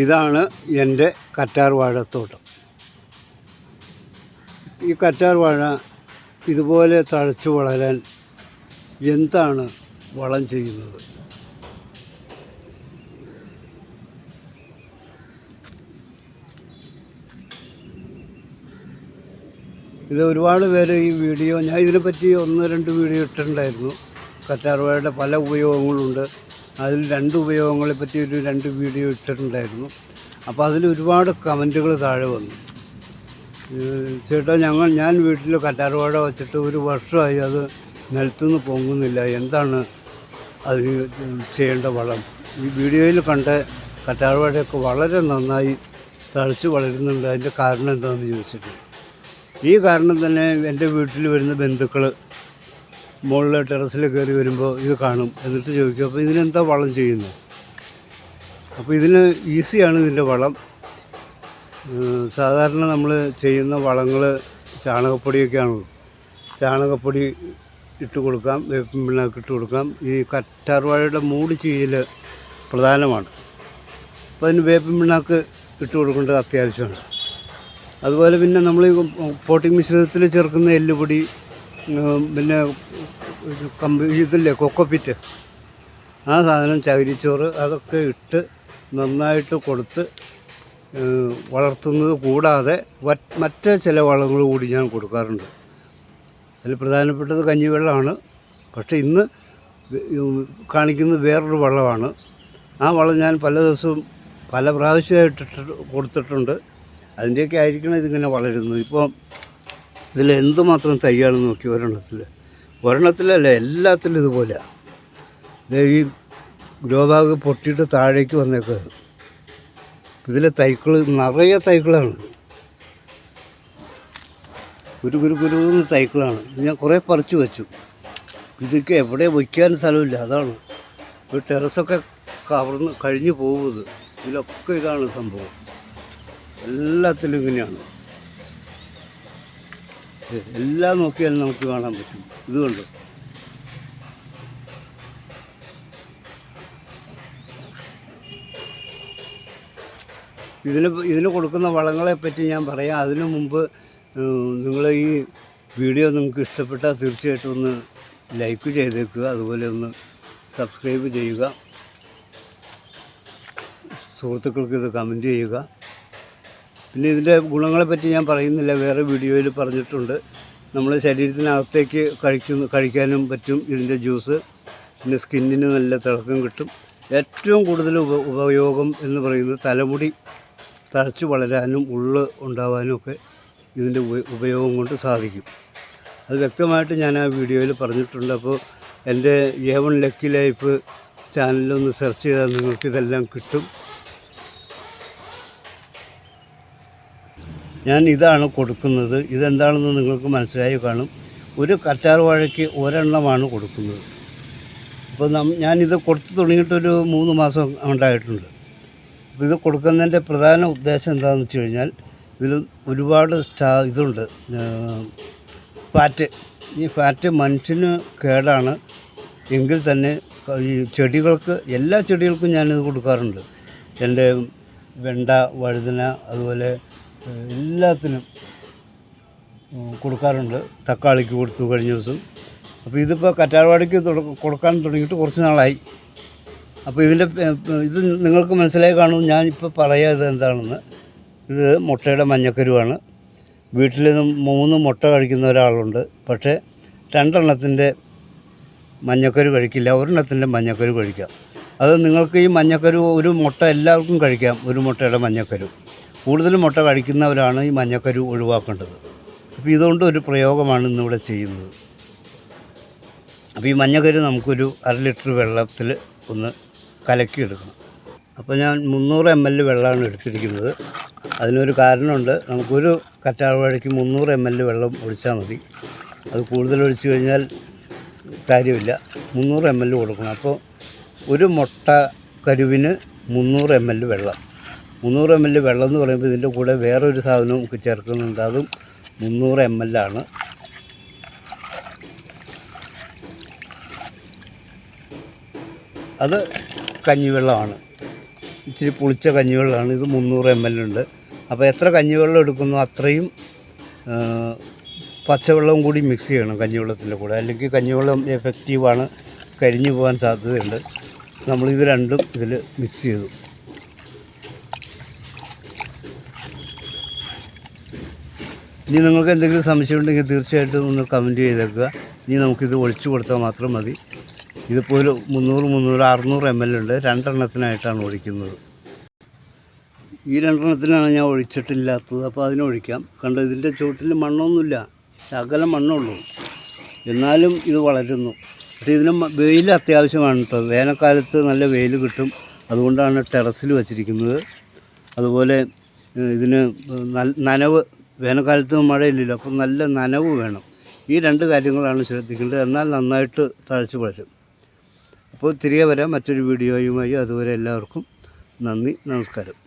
ഇതാണ് എന്റെ കറ്റാർ വാഴത്തോട്ടം. ഈ കറ്റാർ വാഴ ഇതുപോലെ തഴച്ചു വളരാൻ എന്താണ് വളം ചെയ്യുന്നത്? ഇത് ഒരുപാട് പേര് ഈ വീഡിയോ ഞാൻ ഇതിനെപ്പറ്റി ഒന്ന് രണ്ട് വീഡിയോ ഇട്ടിട്ടുണ്ടായിരുന്നു. കറ്റാർവാഴയുടെ പല ഉപയോഗങ്ങളുണ്ട്. അതിൽ രണ്ട് ഉപയോഗങ്ങളെ പറ്റി ഒരു രണ്ട് വീഡിയോ ഇട്ടിട്ടുണ്ടായിരുന്നു. അപ്പോൾ അതിൽ ഒരുപാട് കമന്റുകൾ താഴെ വന്നു. ചേട്ടാ ഞങ്ങൾ ഞാൻ വീട്ടിൽ കറ്റാർവാഴ വെച്ചിട്ട് ഒരു വർഷമായി അത് നിലത്തുനിന്ന് പൊങ്ങുന്നില്ല. എന്താണ് അതിന് ചെയ്യേണ്ട വളം? ഈ വീഡിയോയിൽ കണ്ട കറ്റാർവാഴയൊക്കെ വളരെ നന്നായി തഴച്ച് വളരുന്നുണ്ട്. അതിന്റെ കാരണം എന്താണെന്ന് ചോദിച്ചിട്ട്. ഈ കാരണം തന്നെ എന്റെ വീട്ടിൽ വരുന്ന ബന്ധുക്കൾ മുകളിൽ ടെറസിൽ കയറി വരുമ്പോൾ ഇത് കാണും. എന്നിട്ട് ചോദിക്കും അപ്പോൾ ഇതിനെന്താ വളം ചെയ്യുന്നത് അപ്പോൾ ഇതിന് ഈസിയാണ് ഇതിന്റെ വളം. സാധാരണ നമ്മൾ ചെയ്യുന്ന വളങ്ങൾ ചാണകപ്പൊടിയൊക്കെയാണല്ലോ ചാണകപ്പൊടി ഇട്ട് കൊടുക്കാം വേപ്പിൻ പിണ്ണാക്ക് ഇട്ട് കൊടുക്കാം. ഈ കറ്റാർവാഴയുടെ മൂടി ചെയ്യൽ പ്രധാനമാണ്. അപ്പോൾ അതിന് വേപ്പിൻ പിണ്ണാക്ക് ഇട്ട് കൊടുക്കേണ്ടത് അത്യാവശ്യമാണ്. അതുപോലെ പിന്നെ നമ്മൾ പോട്ടിംഗ് മിശ്രിതത്തിൽ ചേർക്കുന്ന എല്ലുപൊടി പിന്നെ ഇത് കമ്പി ഇതില്ലേ കൊക്കോപ്പിറ്റ്. ആ സാധനം ചകിരിച്ചോറ് അതൊക്കെ ഇട്ട് നന്നായിട്ട് കൊടുത്ത് വളർത്തുന്നത് കൂടാതെ മറ്റ് ചില വളങ്ങൾ കൂടി ഞാൻ കൊടുക്കാറുണ്ട്. അതിൽ പ്രധാനപ്പെട്ടത് കഞ്ഞിവെള്ളമാണ്. പക്ഷേ ഇന്ന് കാണിക്കുന്നത് വേറൊരു വളമാണ്. ആ വളം ഞാൻ പല ദിവസവും പല പ്രാവശ്യമായിട്ട് കൊടുത്തിട്ടുണ്ട്. അതിന്റെയൊക്കെ ആയിരിക്കണം ഇതിങ്ങനെ വളരുന്നത്. ഇപ്പോൾ ഇതിൽ എന്തുമാത്രം തൈയാണെന്ന് നോക്കി ഒരെണ്ണത്തിൽ. ഒരെണ്ണത്തിലല്ല എല്ലാത്തിലും ഇതുപോലെയാണ് ഈ ഗ്രോ ബാഗ് പൊട്ടിയിട്ട് താഴേക്ക് വന്നേക്കുന്നത് ഇതിലെ തൈക്കൾ നിറയെ തൈക്കളാണ്. ഒരു കുരു കുരുന്ന് തൈക്കളാണ്. ഞാൻ കുറേ പറിച്ചു വെച്ചു. ഇതൊക്കെ എവിടെ വയ്ക്കാൻ സ്ഥലമില്ല അതാണ്. ഒരു ടെറസൊക്കെ കവർന്ന് കഴിഞ്ഞു പോകുന്നത്. ഇതിലൊക്കെ ഇതാണ് സംഭവം. എല്ലാത്തിലും ഇങ്ങനെയാണ്. എല്ലാം നോക്കിയാലും നമുക്ക് കാണാൻ പറ്റും. ഇതുകൊണ്ട് ഇതിന് ഇതിന് കൊടുക്കുന്ന വളങ്ങളെ പറ്റി ഞാൻ പറയാം. അതിനു മുമ്പ് നിങ്ങൾ ഈ വീഡിയോ നിങ്ങൾക്ക് ഇഷ്ടപ്പെട്ടാൽ തീർച്ചയായിട്ടും ഒന്ന് ലൈക്ക് ചെയ്തേക്കുക. അതുപോലെ ഒന്ന് സബ്സ്ക്രൈബ് ചെയ്യുക. സുഹൃത്തുക്കൾക്ക് ഇത് കമന്റ് ചെയ്യുക. പിന്നെ ഇതിന്റെ ഗുണങ്ങളെപ്പറ്റി ഞാൻ പറയുന്നില്ല വേറെ വീഡിയോയിൽ പറഞ്ഞിട്ടുണ്ട്. നമ്മൾ ശരീരത്തിനകത്തേക്ക് കഴിക്കുന്ന കഴിക്കാനും പറ്റും ഇതിന്റെ ജ്യൂസ്. പിന്നെ സ്കിന്നിന് നല്ല തിളക്കം കിട്ടും. ഏറ്റവും കൂടുതൽ ഉപ ഉപയോഗം എന്ന് പറയുന്നത് തലമുടി തഴച്ചു വളരാനും ഉള്ള് ഉണ്ടാവാനും ഒക്കെ ഇതിന്റെ ഉപയോഗം കൊണ്ട് സാധിക്കും. അത് വ്യക്തമായിട്ട് ഞാൻ ആ വീഡിയോയിൽ പറഞ്ഞിട്ടുണ്ട്. അപ്പോൾ എന്റെ എ വൺ ലക്കി ലൈഫ് ചാനലൊന്ന് സെർച്ച് ചെയ്താൽ നിങ്ങൾക്ക് ഇതെല്ലാം കിട്ടും. ഞാൻ ഇതാണ് കൊടുക്കുന്നത്. ഇതെന്താണെന്ന് നിങ്ങൾക്ക് മനസ്സിലായി കാണും. ഒരു കറ്റാർ വാഴയ്ക്ക് ഒരെണ്ണമാണ് കൊടുക്കുന്നത്. അപ്പോൾ നം ഞാനിത് കൊടുത്തു തുടങ്ങിയിട്ടൊരു മൂന്ന് മാസം ഉണ്ടായിട്ടുണ്ട്. അപ്പോൾ ഇത് കൊടുക്കുന്നതിന്റെ പ്രധാന ഉദ്ദേശം എന്താണെന്ന് വെച്ച് കഴിഞ്ഞാൽ ഇതിൽ ഒരുപാട് സ്റ്റാ ഇതുണ്ട്. ഫാറ്റ്. ഈ ഫാറ്റ് മനുഷ്യന് കേടാണ്. എങ്കിൽ തന്നെ ഈ ചെടികൾക്ക് എല്ലാ ചെടികൾക്കും ഞാനിത് കൊടുക്കാറുണ്ട്. എന്റെ വെണ്ട വഴുതന അതുപോലെ എല്ലാത്തിനും കൊടുക്കാറുണ്ട്. തക്കാളിക്ക് കൊടുത്തു കഴിഞ്ഞ ദിവസം. അപ്പോൾ ഇതിപ്പോൾ കറ്റാർവാടിക്ക് കൊടുക്കാൻ തുടങ്ങിയിട്ട് കുറച്ച് നാളായി. അപ്പോൾ ഇതിന്റെ ഇത് നിങ്ങൾക്ക് മനസ്സിലായി കാണും. ഞാനിപ്പോൾ ഇപ്പോൾ പറയാത് എന്താണെന്ന്. ഇത് മുട്ടയുടെ മഞ്ഞക്കരുവാണ്. വീട്ടിൽ മൂന്ന് മുട്ട കഴിക്കുന്ന ഒരാളുണ്ട്. പക്ഷേ രണ്ടെണ്ണത്തിന്റെ മഞ്ഞക്കരു കഴിക്കില്ല. ഒരെണ്ണത്തിന്റെ മഞ്ഞക്കരു കഴിക്കാം. അത് നിങ്ങൾക്ക് ഈ മഞ്ഞക്കരു ഒരു മുട്ട എല്ലാവർക്കും കഴിക്കാം. ഒരു മുട്ടയുടെ മഞ്ഞക്കരു. കൂടുതൽ മുട്ട കഴിക്കുന്നവരാണ് ഈ മഞ്ഞക്കരു ഒഴിവാക്കേണ്ടത്. അപ്പോൾ ഇതുകൊണ്ട് ഒരു പ്രയോഗമാണ് ഇന്നിവിടെ ചെയ്യുന്നത്. അപ്പോൾ ഈ മഞ്ഞക്കരു നമുക്കൊരു അര ലിറ്റർ വെള്ളത്തിൽ ഒന്ന് കലക്കിയെടുക്കണം. അപ്പോൾ ഞാൻ മുന്നൂറ് എം എൽ വെള്ളമാണ് എടുത്തിരിക്കുന്നത്. അതിനൊരു കാരണമുണ്ട്. നമുക്കൊരു കറ്റാർവാഴയ്ക്ക് മുന്നൂറ് എം എൽ വെള്ളം ഒഴിച്ചാൽ മതി. അത് കൂടുതൽ ഒഴിച്ചു കഴിഞ്ഞാൽ കാര്യമില്ല. മുന്നൂറ് എം എൽ കൊടുക്കണം. അപ്പോൾ ഒരു മുട്ട കരുവിന് മുന്നൂറ് എം എൽ വെള്ളം. മുന്നൂറ് എം എൽ വെള്ളം എന്ന് പറയുമ്പോൾ ഇതിന്റെ കൂടെ വേറൊരു സാധനവും ചേർക്കുന്നുണ്ട്. അതും മുന്നൂറ് എം എൽ ആണ്. അത് കഞ്ഞിവെള്ളമാണ്. ഇച്ചിരി പുളിച്ച കഞ്ഞിവെള്ളമാണ്. ഇത് മുന്നൂറ് എം എൽ ഉണ്ട്. അപ്പോൾ എത്ര കഞ്ഞിവെള്ളം എടുക്കുന്നു അത്രയും പച്ചവെള്ളവും കൂടി മിക്സ് ചെയ്യണം കഞ്ഞിവെള്ളത്തിന്റെ കൂടെ. അല്ലെങ്കിൽ കഞ്ഞിവെള്ളം എഫക്റ്റീവാണ് കരിഞ്ഞു പോകാൻ സാധ്യതയുണ്ട്. നമ്മളിത് രണ്ടും ഇതിൽ മിക്സ് ചെയ്തു. ഇനി നിങ്ങൾക്ക് എന്തെങ്കിലും സംശയം ഉണ്ടെങ്കിൽ തീർച്ചയായിട്ടും ഒന്ന് കമന്റ് ചെയ്തേക്കുക. ഇനി നമുക്കിത് ഒഴിച്ചു കൊടുത്താൽ മാത്രം മതി. ഇതിപ്പോൾ ഒരു മുന്നൂറ് മുന്നൂറ് അറുന്നൂറ് എം എൽ ഉണ്ട്. രണ്ടെണ്ണത്തിനായിട്ടാണ് ഒഴിക്കുന്നത്. ഈ രണ്ടെണ്ണത്തിനാണ് ഞാൻ ഒഴിച്ചിട്ടില്ലാത്തത്. അപ്പോൾ അതിനൊഴിക്കാം കണ്ടോ ഇതിന്റെ ചുവട്ടിൽ മണ്ണൊന്നുമില്ല. ശകലം മണ്ണുള്ളൂ. എന്നാലും ഇത് വളരുന്നു. പക്ഷേ ഇതിന് വെയിൽ അത്യാവശ്യമാണ് കേട്ടോ. വേനൽക്കാലത്ത് നല്ല വെയിൽ കിട്ടും. അതുകൊണ്ടാണ് ടെറസിൽ വച്ചിരിക്കുന്നത്. അതുപോലെ ഇതിന് നനവ് വേനൽക്കാലത്ത് മഴയില്ലല്ലോ അപ്പം നല്ല നനവ് വേണം. ഈ രണ്ട് കാര്യങ്ങളാണ് ശ്രദ്ധിക്കേണ്ടത്. എന്നാൽ നന്നായിട്ട് തഴച്ചു വളരും. അപ്പോൾ തിരികെ വരാം മറ്റൊരു വീഡിയോയുമായി. അതുവരെ എല്ലാവർക്കും നന്ദി നമസ്കാരം.